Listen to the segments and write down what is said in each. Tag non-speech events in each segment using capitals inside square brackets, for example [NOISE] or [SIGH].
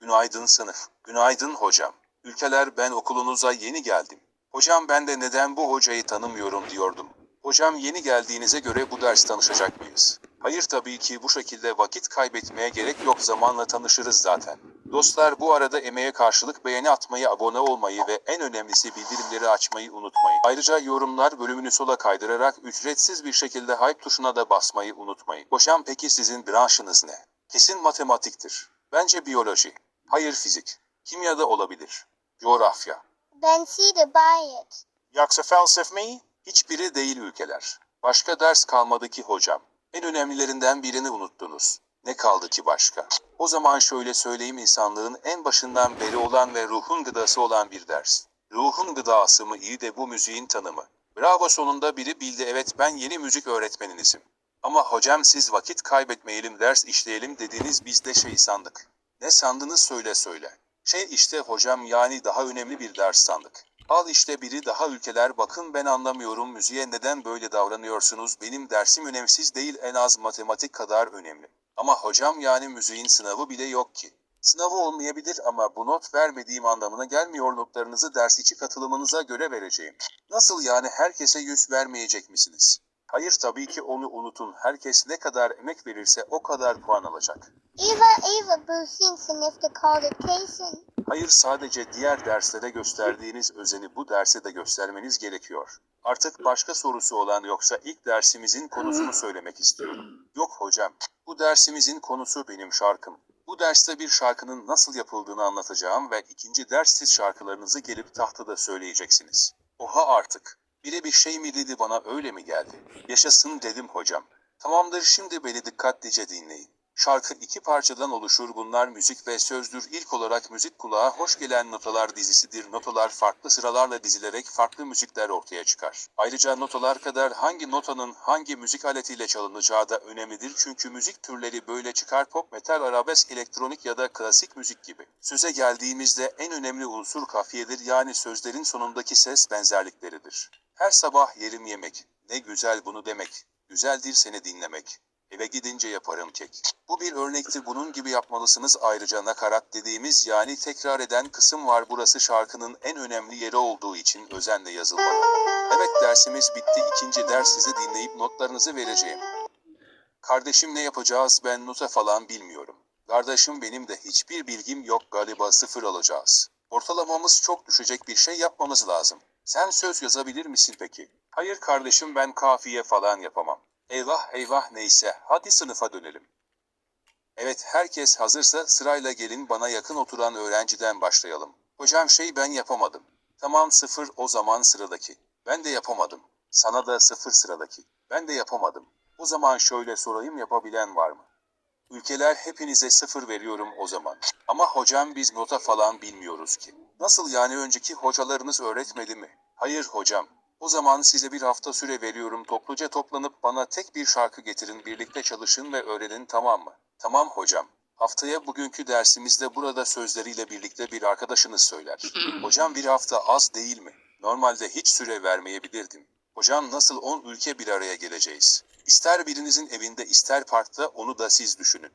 Günaydın sınıf. Günaydın hocam. Ülkeler ben okulunuza yeni geldim. Hocam ben de neden bu hocayı tanımıyorum diyordum. Hocam yeni geldiğinize göre bu ders tanışacak mıyız? Hayır tabii ki bu şekilde vakit kaybetmeye gerek yok zamanla tanışırız zaten. Dostlar bu arada emeğe karşılık beğeni atmayı, abone olmayı ve en önemlisi bildirimleri açmayı unutmayın. Ayrıca yorumlar bölümünü sola kaydırarak ücretsiz bir şekilde hype tuşuna da basmayı unutmayın. Hocam peki sizin branşınız ne? Kesin matematiktir. Bence biyoloji. Hayır fizik. Kimyada olabilir. Coğrafya. Ben Cedar Bayet. Yoksa felsefe mi? Hiçbiri değil ülkeler. Başka ders kalmadı ki hocam. En önemlilerinden birini unuttunuz. Ne kaldı ki başka? O zaman şöyle söyleyeyim insanlığın en başından beri olan ve ruhun gıdası olan bir ders. Ruhun gıdası mı iyi de bu müziğin tanımı. Bravo sonunda biri bildi evet ben yeni müzik öğretmeninizim. Ama hocam siz vakit kaybetmeyelim ders işleyelim dediniz biz de şey sandık. Ne sandınız söyle söyle. Şey işte hocam yani daha önemli bir ders sandık. Al işte biri daha ülkeler bakın ben anlamıyorum müziğe neden böyle davranıyorsunuz benim dersim önemsiz değil en az matematik kadar önemli. Ama hocam yani müziğin sınavı bile yok ki. Sınavı olmayabilir ama bu not vermediğim anlamına gelmiyor notlarınızı ders içi katılımınıza göre vereceğim. Nasıl yani herkese yüz vermeyecek misiniz? Hayır tabii ki onu unutun. Herkes ne kadar emek verirse o kadar puan alacak. Eva Eva Qualification. Hayır sadece diğer derslere gösterdiğiniz özeni bu derse de göstermeniz gerekiyor. Artık başka sorusu olan yoksa ilk dersimizin konusunu söylemek istiyorum. Yok hocam, bu dersimizin konusu benim şarkım. Bu derste bir şarkının nasıl yapıldığını anlatacağım ve ikinci ders siz şarkılarınızı gelip tahtada söyleyeceksiniz. Oha artık. Biri bir şey mi dedi bana öyle mi geldi? Yaşasın dedim hocam. Tamamdır şimdi beni dikkatlice dinleyin. Şarkı iki parçadan oluşur bunlar müzik ve sözdür. İlk olarak müzik kulağa hoş gelen notalar dizisidir. Notalar farklı sıralarla dizilerek farklı müzikler ortaya çıkar. Ayrıca notalar kadar hangi notanın hangi müzik aletiyle çalınacağı da önemlidir. Çünkü müzik türleri böyle çıkar pop, metal, arabesk, elektronik ya da klasik müzik gibi. Söze geldiğimizde en önemli unsur kafiyedir yani sözlerin sonundaki ses benzerlikleridir. Her sabah yerim yemek. Ne güzel bunu demek. Güzeldir seni dinlemek. Eve gidince yaparım kek. Bu bir örnektir bunun gibi yapmalısınız ayrıca nakarat dediğimiz yani tekrar eden kısım var burası şarkının en önemli yeri olduğu için özenle yazılmalı. Evet dersimiz bitti ikinci ders sizi dinleyip notlarınızı vereceğim. Kardeşim ne yapacağız ben nota falan bilmiyorum. Kardeşim benim de hiçbir bilgim yok galiba sıfır alacağız. Ortalamamız çok düşecek bir şey yapmamız lazım. Sen söz yazabilir misin peki? Hayır kardeşim ben kafiye falan yapamam. Eyvah eyvah neyse hadi sınıfa dönelim. Evet herkes hazırsa sırayla gelin bana yakın oturan öğrenciden başlayalım. Hocam şey ben yapamadım. Tamam sıfır o zaman sıradaki. Ben de yapamadım. Sana da sıfır sıradaki. Ben de yapamadım. O zaman şöyle sorayım yapabilen var mı? Ülkeler hepinize sıfır veriyorum o zaman. Ama hocam biz nota falan bilmiyoruz ki. Nasıl yani önceki hocalarınız öğretmedi mi? Hayır hocam. O zaman size bir hafta süre veriyorum topluca toplanıp bana tek bir şarkı getirin birlikte çalışın ve öğrenin tamam mı? Tamam hocam. Haftaya bugünkü dersimizde burada sözleriyle birlikte bir arkadaşınız söyler. [LAUGHS] Hocam bir hafta az değil mi? Normalde hiç süre vermeyebilirdim. Hocam nasıl 10 ülke bir araya geleceğiz? İster birinizin evinde ister parkta onu da siz düşünün.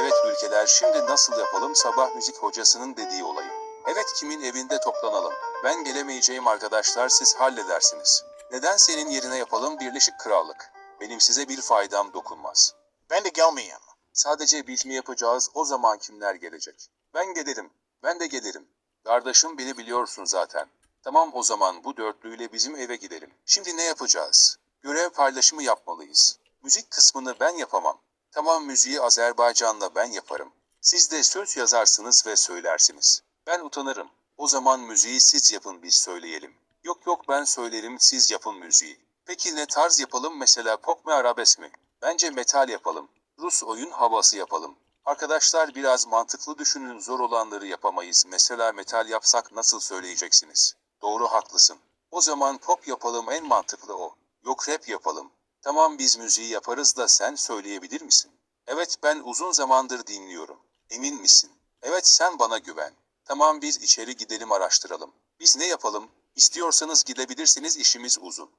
Evet ülkeler şimdi nasıl yapalım sabah müzik hocasının dediği olayı. Evet kimin evinde toplanalım. Ben gelemeyeceğim arkadaşlar siz halledersiniz. Neden senin yerine yapalım Birleşik Krallık? Benim size bir faydam dokunmaz. Ben de gelmeyeyim. Sadece biz mi yapacağız o zaman kimler gelecek? Ben gelirim. Ben de gelirim. Kardeşim beni biliyorsun zaten. Tamam o zaman bu dörtlüyle bizim eve gidelim. Şimdi ne yapacağız? Görev paylaşımı yapmalıyız. Müzik kısmını ben yapamam. Tamam müziği Azerbaycan'la ben yaparım. Siz de söz yazarsınız ve söylersiniz. Ben utanırım. O zaman müziği siz yapın biz söyleyelim. Yok yok ben söylerim siz yapın müziği. Peki ne tarz yapalım mesela pop mu arabesk mi? Bence metal yapalım. Rus oyun havası yapalım. Arkadaşlar biraz mantıklı düşünün zor olanları yapamayız. Mesela metal yapsak nasıl söyleyeceksiniz? Doğru haklısın. O zaman pop yapalım en mantıklı o. Yok rap yapalım. Tamam biz müziği yaparız da sen söyleyebilir misin? Evet ben uzun zamandır dinliyorum. Emin misin? Evet sen bana güven. Tamam biz içeri gidelim araştıralım. Biz ne yapalım? İstiyorsanız gidebilirsiniz işimiz uzun.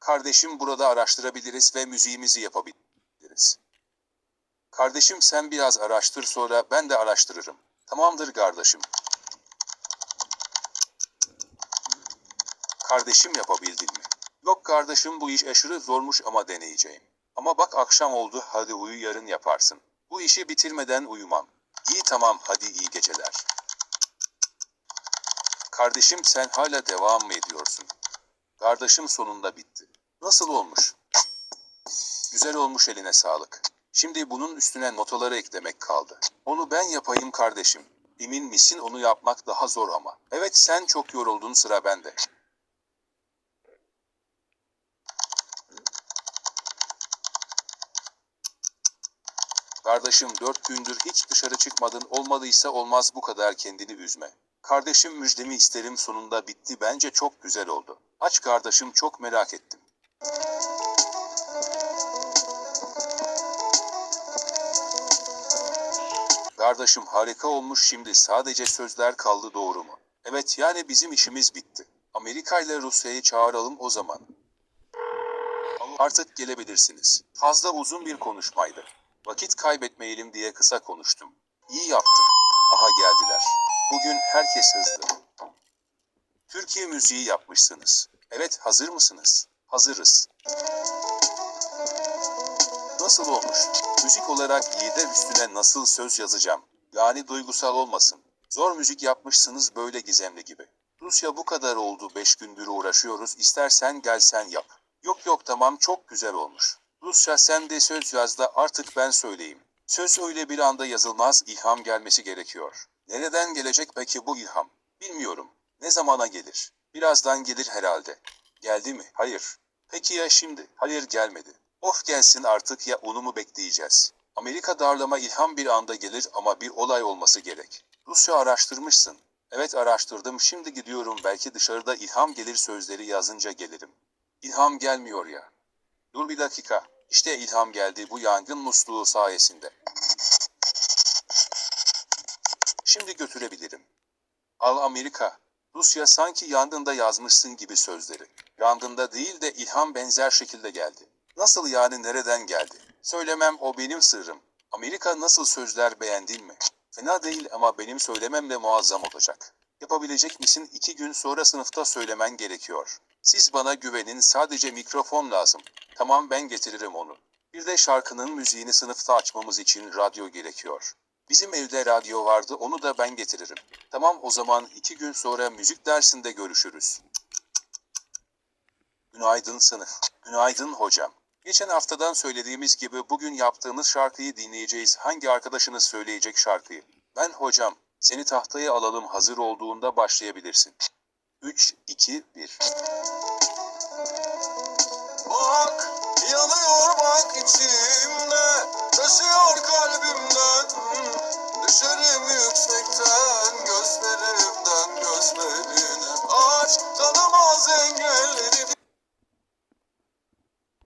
Kardeşim burada araştırabiliriz ve müziğimizi yapabiliriz. Kardeşim sen biraz araştır sonra ben de araştırırım. Tamamdır kardeşim. Kardeşim yapabildin mi? Yok kardeşim bu iş aşırı zormuş ama deneyeceğim. Ama bak akşam oldu hadi uyu yarın yaparsın. Bu işi bitirmeden uyumam. İyi tamam hadi iyi geceler. Kardeşim sen hala devam mı ediyorsun? Kardeşim sonunda bitti. Nasıl olmuş? Güzel olmuş eline sağlık. Şimdi bunun üstüne notaları eklemek kaldı. Onu ben yapayım kardeşim. Emin misin onu yapmak daha zor ama. Evet sen çok yoruldun sıra bende. Kardeşim dört gündür hiç dışarı çıkmadın olmadıysa olmaz bu kadar kendini üzme. Kardeşim müjdemi isterim sonunda bitti bence çok güzel oldu. Aç kardeşim çok merak ettim. Kardeşim harika olmuş şimdi sadece sözler kaldı doğru mu? Evet yani bizim işimiz bitti. Amerika ile Rusya'yı çağıralım o zaman. Artık gelebilirsiniz. Fazla uzun bir konuşmaydı. Vakit kaybetmeyelim diye kısa konuştum. İyi yaptın. Aha geldiler. Bugün herkes hızlı. Türkiye müziği yapmışsınız. Evet hazır mısınız? Hazırız. Nasıl olmuş? Müzik olarak iyi de üstüne nasıl söz yazacağım? Yani duygusal olmasın. Zor müzik yapmışsınız böyle gizemli gibi. Rusya bu kadar oldu 5 gündür uğraşıyoruz istersen gelsen yap. Yok yok tamam çok güzel olmuş. Rusça sen de söz yaz da artık ben söyleyeyim. Söz öyle bir anda yazılmaz ilham gelmesi gerekiyor. Nereden gelecek peki bu ilham? Bilmiyorum. Ne zamana gelir? Birazdan gelir herhalde. Geldi mi? Hayır. Peki ya şimdi? Hayır gelmedi. Of gelsin artık ya onu mu bekleyeceğiz? Amerika darlama ilham bir anda gelir ama bir olay olması gerek. Rusya araştırmışsın. Evet araştırdım şimdi gidiyorum belki dışarıda ilham gelir sözleri yazınca gelirim. İlham gelmiyor ya. Dur bir dakika. İşte ilham geldi bu yangın musluğu sayesinde. Şimdi götürebilirim. Al Amerika. Rusya sanki yandığında yazmışsın gibi sözleri. Yandığında değil de ilham benzer şekilde geldi. Nasıl yani nereden geldi? Söylemem o benim sırrım. Amerika nasıl sözler beğendin mi? Fena değil ama benim söylememle muazzam olacak. Yapabilecek misin? İki gün sonra sınıfta söylemen gerekiyor. Siz bana güvenin sadece mikrofon lazım. Tamam ben getiririm onu. Bir de şarkının müziğini sınıfta açmamız için radyo gerekiyor. Bizim evde radyo vardı onu da ben getiririm. Tamam o zaman iki gün sonra müzik dersinde görüşürüz. Günaydın sınıf. Günaydın hocam. Geçen haftadan söylediğimiz gibi bugün yaptığımız şarkıyı dinleyeceğiz. Hangi arkadaşınız söyleyecek şarkıyı? Ben hocam. Seni tahtaya alalım hazır olduğunda başlayabilirsin. 3, 2, 1.